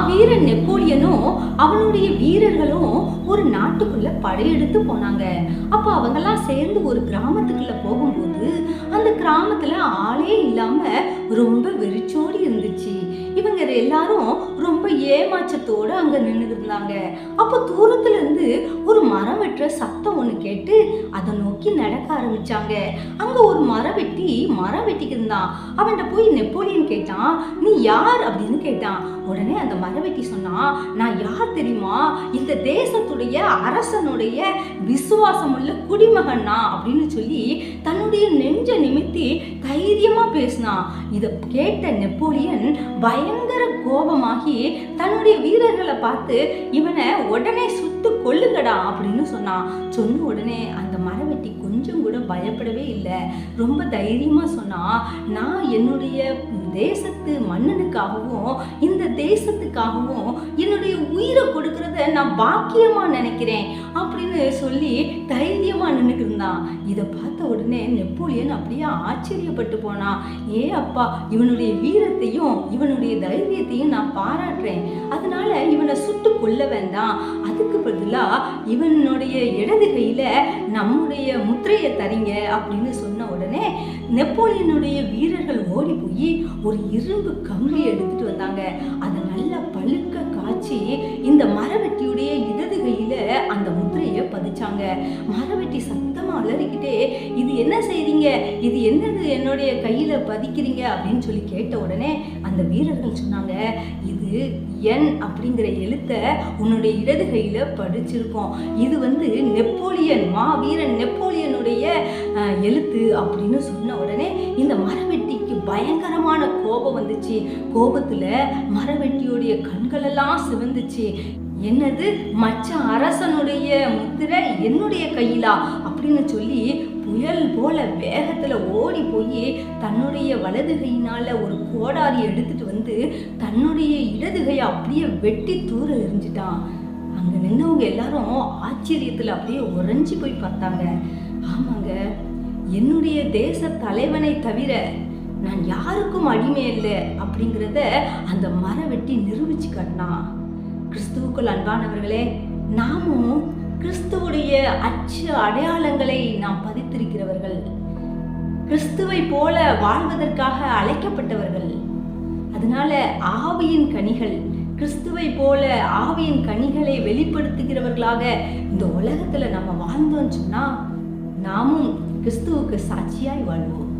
மாவீரன் நெப்போலியனும் அவனுடைய வீரர்களும் ஒரு நாட்டுக்குள்ள படையெடுத்து போனாங்க. அப்ப அவங்கெல்லாம் சேர்ந்து ஒரு கிராமத்துக்குள்ள போகும்போது அந்த கிராமத்துல ஆளே இல்லாம ரொம்ப வெறிச்சோடி இருந்துச்சு. இவங்க எல்லாரும் ரொம்ப ஏமாற்றத்தோடு அங்கே நின்று இருந்தாங்க. அப்போ தூரத்துலேருந்து ஒரு மரம் வெட்டுற சத்தம் ஒன்று கேட்டு அதை நோக்கி நடக்க ஆரம்பிச்சாங்க. அங்கே ஒரு மரம் வெட்டி மரம் வெட்டிக்கு இருந்தான். அவன்கிட்ட போய் நெப்போலியன் கேட்டான் நீ யார்? அப்படின்னு கேட்டான். உடனே அந்த மரம் வெட்டி சொன்னான் நான் யார் தெரியுமா? இந்த தேசத்துடைய அரசனுடைய விசுவாசமுள்ள குடிமகன்னா அப்படின்னு சொல்லி தன்னுடைய நெஞ்ச நிமித்தி தைரியமா பேசினான் இதை கேட்ட நெப்போலியன் பயங்கர கோபமாகி தன்னுடைய வீரர்களை பார்த்து இவனை உடனே சுட்டு கொள்ளுங்கடா அப்படின்னு சொன்னான். சொன்ன உடனே அந்த மரவெட்டி கொஞ்சம் கூட பயப்படவே இல்லை. ரொம்ப தைரியமா சொன்னா நான் என்னுடைய தேசத்து மன்னனுக்காகவும் இந்த தேசத்துக்காகவும் என்னுடைய கொடுக்கறத நான் பாக்கியமா நினைக்கிறேன் அப்படின்னு சொல்லி தைரியமா நின்றுக்கிருந்தான் இதை பார்த்த உடனே நெப்போலியன் அப்படியே ஆச்சரியப்பட்டு போனான் ஏ அப்பா இவனுடைய வீரத்தையும் இவனுடைய தைரியத்தையும் நான் பாராட்டுறேன். அதனால இவனை சுட்டு கொல்ல வேண்டாம். அதுக்கு பதிலாக இவனுடைய இடது கையில நம்முடைய முத்திரையை தரீங்க அப்படின்னு சொன்ன உடனே நெப்போலியனுடைய வீரர்கள் ஓடி போய் ஒரு இரும்பு கம்பி எடுத்துட்டு வந்தாங்க. பதிச்சாங்க மரவெட்டி சத்தமா அலறிக்கிட்டே இது என்ன செய்றீங்க? இது என்னது என்னுடைய கையில பதிக்கிறீங்க? அப்படின்னு சொல்லி கேட்ட உடனே அந்த வீரர்கள் சொன்னாங்க இது என் அப்படிங்கிற எழுத்த உன்னுடைய இடது கையில படிச்சிருக்கோம். இது வந்து நெப்போலியன் மாவீரன் நெப்போலியனுடைய எழுத்து அப்படின்னு சொன்ன உடனே இந்த மரவெட்டிக்கு பயங்கரமான கோபம் வந்துச்சு. கோபத்துல மரவெட்டியுடைய கண்களெல்லாம் சிவந்துச்சு. என்னது? மச்ச அரசனுடைய முத்திரை என்னுடைய கையிலா? அப்படின்னு சொல்லி புயல் போல வேகத்துல ஓடி போய் தன்னுடைய வலது கையினால ஒரு கோடாரி எடுத்துட்டு வந்து தன்னுடைய இடது கையை அப்படியே வெட்டி தூர எரிஞ்சிட்டான் அங்க நின்றவங்க எல்லாரும் ஆச்சரியத்துல அப்படியே உறைஞ்சி போய் பார்த்தாங்க. ஆமாங்க என்னுடைய தேச தலைவனை தவிர நான் யாருக்கும் அடிமை இல்லை அப்படிங்கிறத அந்த மரம் வெட்டி நிரூபிச்சு காட்டினான் கிறிஸ்துவுக்குள் அன்பானவர்களே நாமும் கிறிஸ்துவுடைய அச்சு அடையாளங்களை நாம் பதித்திருக்கிறவர்கள். கிறிஸ்துவை போல வாழ்வதற்காக அழைக்கப்பட்டவர்கள். அதனால ஆவியின் கனிகள் கிறிஸ்துவை போல ஆவியின் கனிகளை வெளிப்படுத்துகிறவர்களாக இந்த உலகத்துல நம்ம வாழ்ந்தோம் சொன்னா நாமும் கிறிஸ்துவுக்கு சாட்சியாய் வாழ்வோம்.